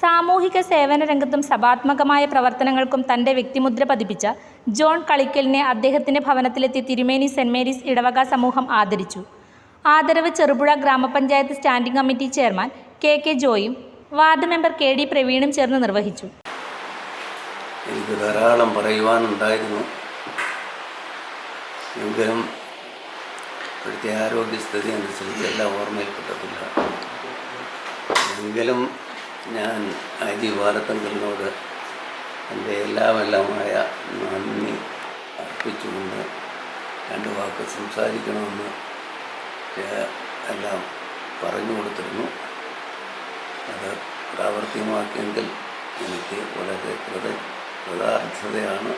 സാമൂഹിക സേവന രംഗത്തും സഭാത്മകമായ പ്രവർത്തനങ്ങൾക്കും തന്റെ വ്യക്തിമുദ്ര പതിപ്പിച്ച ജോൺ കളിക്കലിനെ അദ്ദേഹത്തിന്റെ ഭവനത്തിലെത്തി തിരുമേനി സെന്റ് മേരീസ് ഇടവക സമൂഹം ആദരിച്ചു. ആദരവ് ചെറുപുഴ ഗ്രാമപഞ്ചായത്ത് standing committee chairman K K ജോയും ward member K D പ്രവീണും ചേർന്ന് നിർവഹിച്ചു. എനിക്ക് ധാരാളം പറയുവാനുണ്ടായിരുന്നു. എങ്കിലും ഇവിടുത്തെ ആരോഗ്യസ്ഥിതി അനുസരിച്ച് എല്ലാം ഓർമ്മയിൽപ്പെട്ടതില്ല എങ്കിലും ഞാൻ അജി ഭാരതങ്കലിനോട് എന്റെ എല്ലാമെല്ലാമായ നന്ദി അർപ്പിച്ചുകൊണ്ട് രണ്ട് വാക്ക് സംസാരിക്കണമെന്ന് എല്ലാം പറഞ്ഞു കൊടുത്തിരുന്നു. അത് പ്രാവർത്തികമാക്കിയെങ്കിൽ എനിക്ക് വളരെ കൃത കൃതാർത്ഥതയാണ്.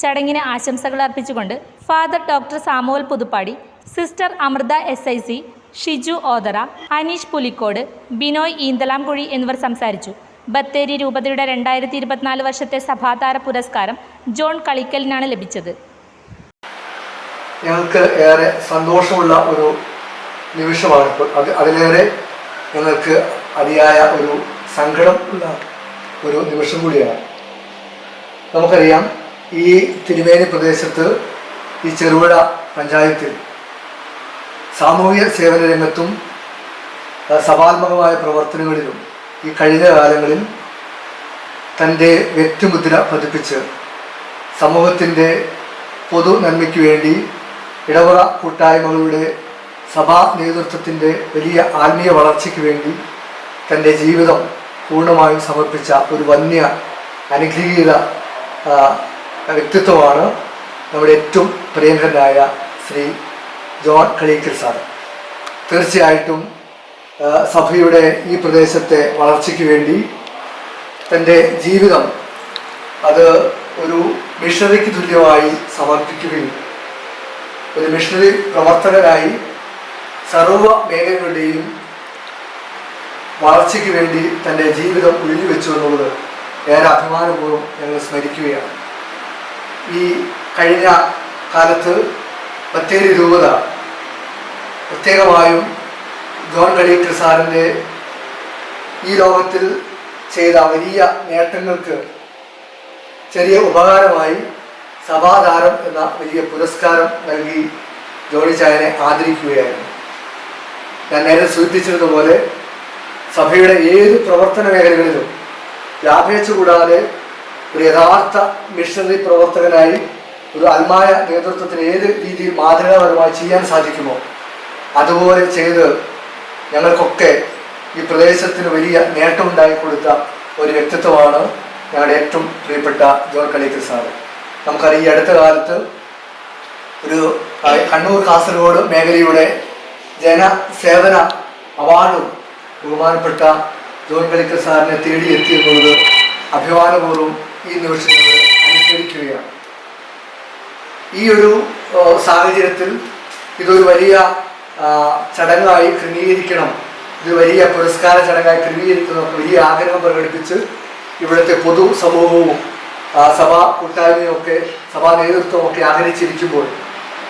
ചടങ്ങിന് ആശംസകൾ അർപ്പിച്ചുകൊണ്ട് father doctor Samuel Puthuppadi sister Amrutha S I C Shiju Othara Aneesh Pulikkode Binoy Eenthalamkuzhi എന്നിവർ സംസാരിച്ചു. ബത്തേരി രൂപതയുടെ രണ്ടായിരത്തി ഇരുപത്തിനാല് വർഷത്തെ സഭാതാര പുരസ്കാരം ജോൺ കളിക്കലിനാണ് ലഭിച്ചത്. ഞങ്ങൾക്ക് ഏറെ സന്തോഷമുള്ള ഒരു നിമിഷമാണ് ഇപ്പോൾ. അത് അതിലേറെ ഞങ്ങൾക്ക് അതിയായ ഒരു സങ്കടം ഉള്ള ഒരു നിമിഷം കൂടിയാണ്. നമുക്കറിയാം ഈ തിരുമേനി പ്രദേശത്ത് ഈ ചെറുപുഴ പഞ്ചായത്തിൽ സാമൂഹ്യ സേവന രംഗത്തും സഭാത്മകമായ പ്രവർത്തനങ്ങളിലും ഈ കഴിഞ്ഞ കാലങ്ങളിൽ തന്റെ വ്യക്തിമുദ്ര പതിപ്പിച്ച് സമൂഹത്തിന്റെ പൊതു നന്മയ്ക്ക് വേണ്ടി ഇടവക കൂട്ടായ്മകളുടെ സഭാ നേതൃത്വത്തിന്റെ വലിയ ആത്മീയ വളർച്ചയ്ക്ക് വേണ്ടി തന്റെ ജീവിതം പൂർണമായും സമർപ്പിച്ച ഒരു വന്യ അനുഗ്രഹീത വ്യക്തിത്വമാണ് നമ്മുടെ ഏറ്റവും പ്രിയങ്കരനായ ശ്രീ ജോൺ കളീക്കൽ സാർ. തീർച്ചയായിട്ടും സഭയുടെ ഈ പ്രദേശത്തെ വളർച്ചയ്ക്ക് വേണ്ടി തന്റെ ജീവിതം അത് ഒരു മിഷണറിക്ക് തുല്യമായി സമർപ്പിക്കുകയും ഒരു മിഷണറി പ്രവർത്തകരായി സർവ മേഖലകളുടെയും വളർച്ചയ്ക്ക് വേണ്ടി തന്റെ ജീവിതം ഒഴിഞ്ഞു വെച്ചു എന്നുള്ളത് ഏറെ അഭിമാനപൂർവം ഞങ്ങൾ സ്മരിക്കുകയാണ്. ഈ കഴിഞ്ഞ കാലത്ത് ബത്തേരി രൂപത. പ്രത്യേകമായും ജോൺ കളീക്കൽ സാറിന്റെ ഈ ലോകത്തിൽ ചെയ്ത വലിയ നേട്ടങ്ങൾക്ക് ചെറിയ ഉപകാരമായി സഭാതാരം എന്ന വലിയ പുരസ്കാരം നൽകി ജോണി ചായനെ ആദരിക്കുകയായിരുന്നു. ഞാൻ നേരെ സൂചിപ്പിച്ചിരുന്നതുപോലെ സഭയുടെ ഏത് പ്രവർത്തന മേഖലകളിലും ലാഭേച്ഛ കൂടാതെ ഒരു യഥാർത്ഥ മിഷണറി പ്രവർത്തകനായി ഒരു ആത്മായ നേതൃത്വത്തിന് ഏത് രീതിയിൽ മാതൃകാപരമായി ചെയ്യാൻ സാധിക്കുമോ അതുപോലെ ചെയ്ത് ഞങ്ങൾക്കൊക്കെ ഈ പ്രദേശത്തിന് വലിയ നേട്ടമുണ്ടാക്കി കൊടുത്ത ഒരു വ്യക്തിത്വമാണ് ഞങ്ങളുടെ ഏറ്റവും പ്രിയപ്പെട്ട ജോൺ കളിക്കൽ സാറ്. നമുക്കറിയാം ഈ അടുത്ത കാലത്ത് ഒരു കണ്ണൂർ കാസർഗോഡ് മേഖലയുടെ ജനസേവന അവാർഡും ബഹുമാനപ്പെട്ട ജോൺ കളിക്കൽ സാറിനെ തേടി എത്തിയെന്നുള്ളത് അഭിമാനപൂർവം ഈ നിമിഷം അനുസ്മരിക്കുകയാണ്. ഈ ഒരു സാഹചര്യത്തിൽ ഇതൊരു വലിയ ചടങ്ങായി ക്രമീകരിക്കണം. ഇത് വലിയ പുരസ്കാര ചടങ്ങായി ക്രമീകരിക്കണം വലിയ ആഗ്രഹം പ്രകടിപ്പിച്ച് ഇവിടുത്തെ പൊതു സമൂഹവും സഭാ കൂട്ടായ്മയും ഒക്കെ സഭാ നേതൃത്വം ഒക്കെ ആഗ്രഹിച്ചിരിക്കുമ്പോൾ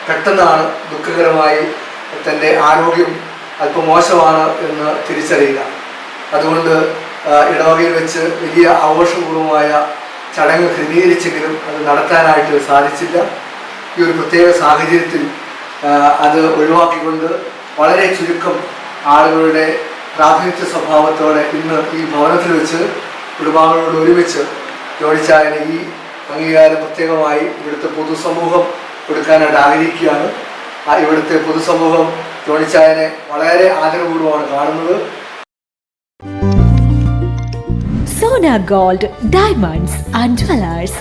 പെട്ടെന്നാണ് ദുഃഖകരമായി തന്റെ ആരോഗ്യം അല്പം മോശമാണ് എന്ന് തിരിച്ചറിയുക. അതുകൊണ്ട് ഇടവകയിൽ വെച്ച് വലിയ ആഘോഷപൂർവമായ ചടങ്ങ് ക്രമീകരിച്ചെങ്കിലും അത് നടത്താനായിട്ട് സാധിച്ചില്ല. ഈ ഒരു പ്രത്യേക സാഹചര്യത്തിൽ അത് ഒഴിവാക്കിക്കൊണ്ട് വളരെ ചുരുക്കം ആളുകളുടെ പ്രാതിനിധ്യ സ്വഭാവത്തോടെ ഇന്ന് ഈ ഭവനത്തിൽ വെച്ച് കുടുംബാംഗങ്ങളോട് ഒരുമിച്ച് ജോലിച്ചായന് ഈ അംഗീകാരം പ്രത്യേകമായി ഇവിടുത്തെ പൊതുസമൂഹം കൊടുക്കാനായിട്ട് ആഗ്രഹിക്കുകയാണ്. ഇവിടുത്തെ പൊതുസമൂഹം ജോണിച്ചായനെ വളരെ ആദരപൂർവമാണ് കാണുന്നത്. Sona gold diamonds and jewellers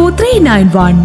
three nine one